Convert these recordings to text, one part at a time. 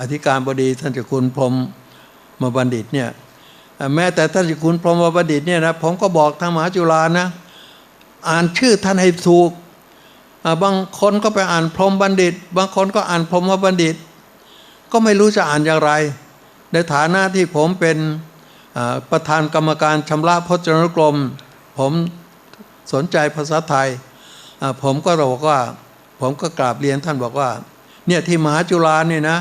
อธิการบดีท่านเจ้าคุณพรมมาบัณฑิตเนี่ยแม้แต่ท่านเจ้าคุณพรมมาบัณฑิตเนี่ยนะผมก็บอกทางมหาจุฬานะ อ่านชื่อท่านให้ถูกบางคนก็ไปอ่านพรมบัณฑิต บางคนก็อ่านพรหมาบัณฑิต ก็ไม่รู้จะอ่านอย่างไร ในฐานะที่ผมเป็นประธานกรรมการชำระพจนรุกรม ผมสนใจภาษาไทย ผมก็บอกว่า ผมก็กราบเรียนท่านบอกว่า เนี่ยที่มหาจุฬาเนี่ยนะ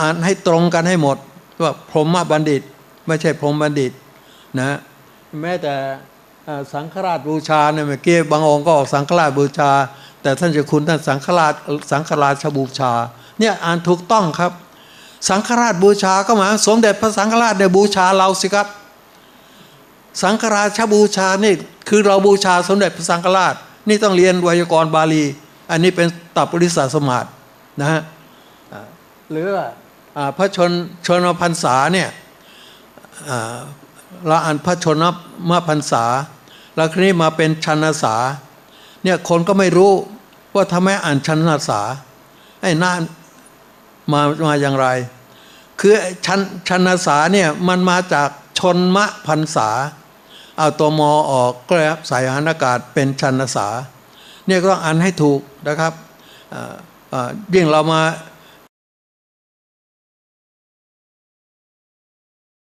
อ่านให้ตรงกันให้หมด ว่าพรหมบัณฑิต ไม่ใช่พรหมบัณฑิตนะแม้แต่สังฆราชบูชาเนี่ยเมื่อกี้บางองค์ก็ออกสังฆราชบูชา แต่ท่านเจะคุณท่านสังฆราชสังฆราชบูชา เนี่ยอ่านถูกต้องครับ สังฆราชบูชาก็หมายสมเด็จพระสังฆราชเนี่ยบูชาเราสิครับ สังฆราชบูชานี่คือเราบูชาสมเด็จพระสังฆราช นี่ต้องเรียนไวยากรณ์บาลี อันนี้เป็นตับปริศาสมาธินะฮะหรือว่า พระชนชนมพรรษาเนี่ยเราอ่านพระชนมพรรษา แล้วครนี้มาเป็นชันษาเนี่ยคนก็ไม่รู้ว่าทำไมอ่านชันษาไอ้น้ามามาอย่างไร คือชันชันษาเนี่ยมันมาจากชนมะพรรษา เอาตัวมอออกก็แล้วใส่หานอากาศเป็นชันษาเนี่ยก็ต้องอ่านให้ถูกนะครับยิ่งเรามา